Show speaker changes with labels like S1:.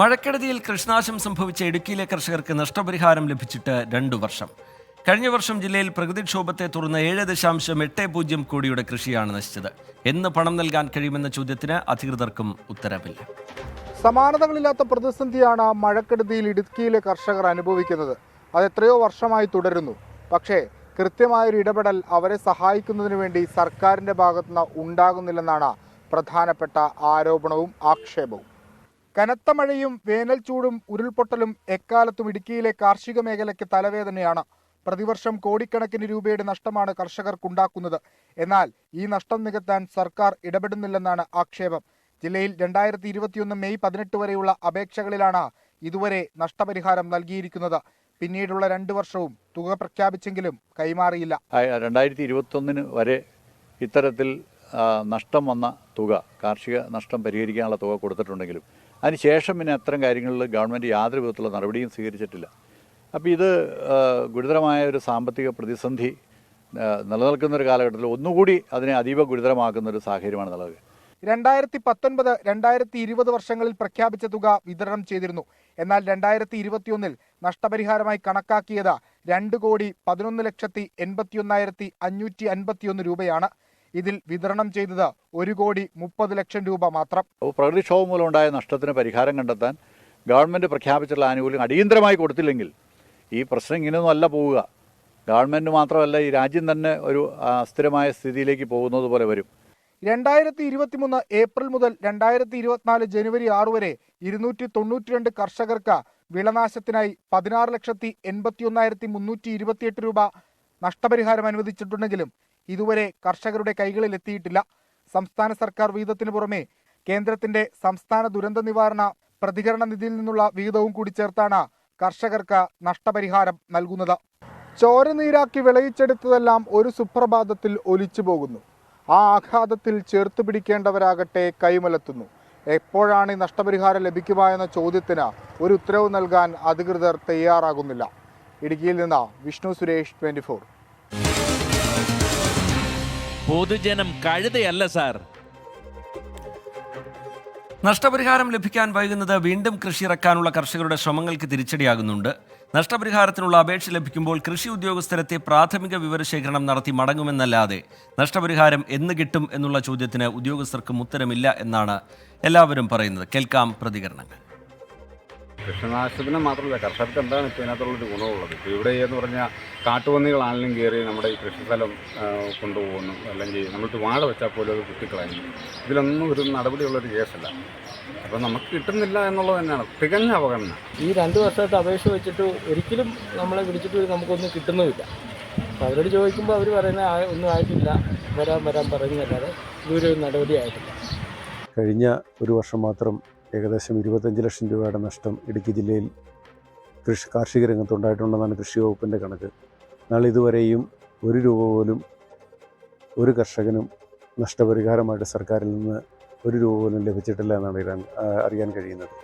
S1: മഴക്കെടുതിയിൽ കൃഷിനാശം സംഭവിച്ച ഇടുക്കിയിലെ കർഷകർക്ക് നഷ്ടപരിഹാരം ലഭിച്ചിട്ട് രണ്ടു വർഷം. കഴിഞ്ഞ വർഷം ജില്ലയിൽ പ്രകൃതിക്ഷോഭത്തെ തുടർന്ന് ഏഴ് ദശാംശം എട്ട് പൂജ്യം കോടിയുടെ കൃഷിയാണ് നശിച്ചത്. എന്ന് പണം നൽകാൻ കഴിയുമെന്ന ചോദ്യത്തിന് അധികൃതർക്കും ഉത്തരവില്ല.
S2: സമാനതകളില്ലാത്ത പ്രതിസന്ധിയാണ് മഴക്കെടുതിയിൽ ഇടുക്കിയിലെ കർഷകർ അനുഭവിക്കുന്നത്. അത് എത്രയോ വർഷമായി തുടരുന്നു. പക്ഷേ കൃത്യമായൊരു ഇടപെടൽ അവരെ സഹായിക്കുന്നതിന് വേണ്ടി സർക്കാരിന്റെ ഭാഗത്തുനിന്ന് ഉണ്ടാകുന്നില്ലെന്നാണ് പ്രധാനപ്പെട്ട ആരോപണവും ആക്ഷേപവും. കനത്ത മഴയും വേനൽ ചൂടും ഉരുൾപൊട്ടലും എക്കാലത്തും ഇടുക്കിയിലെ കാർഷിക മേഖലയ്ക്ക് തലവേദനയാണ്. പ്രതിവർഷം കോടിക്കണക്കിന് രൂപയുടെ നഷ്ടമാണ് കർഷകർക്കുണ്ടാക്കുന്നത്. എന്നാൽ ഈ നഷ്ടം നികത്താൻ സർക്കാർ ഇടപെടുന്നില്ലെന്നാണ് ആക്ഷേപം. ജില്ലയിൽ രണ്ടായിരത്തി ഇരുപത്തിയൊന്ന് മെയ് പതിനെട്ട് വരെയുള്ള അപേക്ഷകളിലാണ് ഇതുവരെ നഷ്ടപരിഹാരം നൽകിയിരിക്കുന്നത്. പിന്നീടുള്ള രണ്ടു വർഷവും തുക പ്രഖ്യാപിച്ചെങ്കിലും കൈമാറിയില്ല.
S3: രണ്ടായിരത്തി ഇരുപത്തൊന്നിന് വരെ ഇത്തരത്തിൽ നഷ്ടം വന്ന തുക കാർഷിക നഷ്ടം പരിഹരിക്കാനുള്ള തുക കൊടുത്തിട്ടുണ്ടെങ്കിലും അതിനുശേഷം പിന്നെ അത്തരം കാര്യങ്ങളിൽ ഗവൺമെന്റ് യാതൊരു വിധത്തിലുള്ള നടപടിയും സ്വീകരിച്ചിട്ടില്ല. അപ്പോൾ ഇത് ഗുരുതരമായ ഒരു സാമ്പത്തിക പ്രതിസന്ധി നിലനിൽക്കുന്ന ഒരു കാലഘട്ടത്തിൽ ഒന്നുകൂടി അതിനെ അതീവ ഗുരുതരമാക്കുന്ന ഒരു സാഹചര്യമാണ് നിലവിൽ.
S2: രണ്ടായിരത്തി പത്തൊൻപത് രണ്ടായിരത്തി ഇരുപത് വർഷങ്ങളിൽ പ്രഖ്യാപിച്ച തുക വിതരണം ചെയ്തിരുന്നു. എന്നാൽ രണ്ടായിരത്തി ഇരുപത്തിയൊന്നിൽ നഷ്ടപരിഹാരമായി കണക്കാക്കിയത് രണ്ട് കോടി പതിനൊന്ന് ലക്ഷത്തി എൺപത്തിയൊന്നായിരത്തി അഞ്ഞൂറ്റി അൻപത്തിയൊന്ന് രൂപയാണ്. ഇതിൽ വിതരണം ചെയ്തത് ഒരു കോടി മുപ്പത് ലക്ഷം രൂപ മാത്രം.
S3: പ്രകൃതിക്ഷോഭം മൂലം ഉണ്ടായ നഷ്ടത്തിന് പരിഹാരം കണ്ടെത്താൻ ഗവൺമെന്റ് പ്രഖ്യാപിച്ചിട്ടുള്ള ആനുകൂല്യം അടിയന്തരമായി കൊടുത്തില്ലെങ്കിൽ ഈ പ്രശ്നം ഇങ്ങനെയൊന്നും അല്ല പോവുക. ഗവൺമെന്റ് മാത്രമല്ല ഈ രാജ്യം തന്നെ ഒരു അസ്ഥിരമായ സ്ഥിതിയിലേക്ക് പോകുന്നത് പോലെ വരും.
S2: രണ്ടായിരത്തി ഇരുപത്തിമൂന്ന് ഏപ്രിൽ മുതൽ രണ്ടായിരത്തി ഇരുപത്തിനാല് ജനുവരി ആറ് വരെ ഇരുന്നൂറ്റി തൊണ്ണൂറ്റിരണ്ട് കർഷകർക്ക് വിളനാശത്തിനായി പതിനാറ് ലക്ഷത്തി എൺപത്തിയൊന്നായിരത്തി മുന്നൂറ്റി ഇരുപത്തിയെട്ട് രൂപ നഷ്ടപരിഹാരം അനുവദിച്ചിട്ടുണ്ടെങ്കിലും ഇതുവരെ കർഷകരുടെ കൈകളിൽ എത്തിയിട്ടില്ല. സംസ്ഥാന സർക്കാർ വീതത്തിനു പുറമെ കേന്ദ്രത്തിന്റെ സംസ്ഥാന ദുരന്ത നിവാരണ പ്രതികരണ നിധിയിൽ നിന്നുള്ള വിഹിതവും കൂടി ചേർത്താണ് കർഷകർക്ക് നഷ്ടപരിഹാരം നൽകുന്നത്. ചോരനീരാക്കി വിളയിച്ചെടുത്തതെല്ലാം ഒരു സുപ്രഭാതത്തിൽ ഒലിച്ചു പോകുന്നു. ആ ആഘാതത്തിൽ ചേർത്ത് പിടിക്കേണ്ടവരാകട്ടെ കൈമലത്തുന്നു. എപ്പോഴാണ് ഈ നഷ്ടപരിഹാരം ലഭിക്കുക എന്ന ചോദ്യത്തിന് ഒരു ഉത്തരവ് നൽകാൻ അധികൃതർ തയ്യാറാകുന്നില്ല. ഇടുക്കിയിൽ നിന്ന് വിഷ്ണു സുരേഷ് ട്വന്റി ഫോർ.
S4: പൊതുജനം കഴുതയല്ല സാർ.
S1: നഷ്ടപരിഹാരം ലഭിക്കാൻ വൈകുന്നത് വീണ്ടും കൃഷി ഇറക്കാനുള്ള കർഷകരുടെ ശ്രമങ്ങൾക്ക് തിരിച്ചടിയാകുന്നുണ്ട്. നഷ്ടപരിഹാരത്തിനുള്ള അപേക്ഷ ലഭിക്കുമ്പോൾ കൃഷി ഉദ്യോഗസ്ഥരത്തെ പ്രാഥമിക വിവരശേഖരണം നടത്തി മടങ്ങുമെന്നല്ലാതെ നഷ്ടപരിഹാരം എന്ന് കിട്ടും എന്നുള്ള ചോദ്യത്തിന് ഉദ്യോഗസ്ഥർക്കും ഉത്തരമില്ല എന്നാണ് എല്ലാവരും പറയുന്നത്. കേൾക്കാം പ്രതികരണങ്ങൾ.
S5: കൃഷിനാശത്തിന് മാത്രമല്ല കർഷകർക്ക് എന്താണ് ഇപ്പോൾ ഇതിനകത്തുള്ളൊരു ഗുണമുള്ളത്? ഇപ്പോൾ ഇവിടെ എന്ന് പറഞ്ഞാൽ കാട്ടുപന്നികളാണെങ്കിലും കയറി നമ്മുടെ ഈ കൃഷിസ്ഥലം സ്ഥലം കൊണ്ടുപോകുന്നു. അല്ലെങ്കിൽ നമ്മളിപ്പോൾ വാഴ വെച്ചാൽ പോലും അത് കുത്തിക്കളയുന്നു. ഇതിലൊന്നും ഒരു നടപടിയുള്ളൊരു കേസല്ല. അപ്പോൾ നമുക്ക് കിട്ടുന്നില്ല എന്നുള്ളത് തന്നെയാണ്. തികഞ്ഞ അവഗണന.
S6: ഈ രണ്ട് വർഷമായിട്ട് അപേക്ഷ വെച്ചിട്ട് ഒരിക്കലും നമ്മളെ വിളിച്ചിട്ട് നമുക്കൊന്നും കിട്ടുന്നുമില്ല. അപ്പോൾ അവരോട് ചോദിക്കുമ്പോൾ അവർ പറയുന്നത് "ആ, ഒന്നും ആയിട്ടില്ല. വരാൻ വരാൻ പറയുന്നതല്ലാതെ ഇതൊരു ഒരു നടപടി ആയിട്ടില്ല.
S7: കഴിഞ്ഞ ഒരു വർഷം മാത്രം ഏകദേശം ഇരുപത്തഞ്ച് ലക്ഷം രൂപയുടെ നഷ്ടം ഇടുക്കി ജില്ലയിൽ കൃഷി കാർഷിക രംഗത്തുണ്ടായിട്ടുണ്ടെന്നാണ് കൃഷി വകുപ്പിന്റെ കണക്ക്. എന്നാൽ ഇതുവരെയും ഒരു രൂപ പോലും ഒരു കർഷകനും നഷ്ടപരിഹാരമായിട്ട് സർക്കാരിൽ നിന്ന് ഒരു രൂപ പോലും ലഭിച്ചിട്ടില്ല എന്നാണ് അറിയാൻ കഴിയുന്നത്.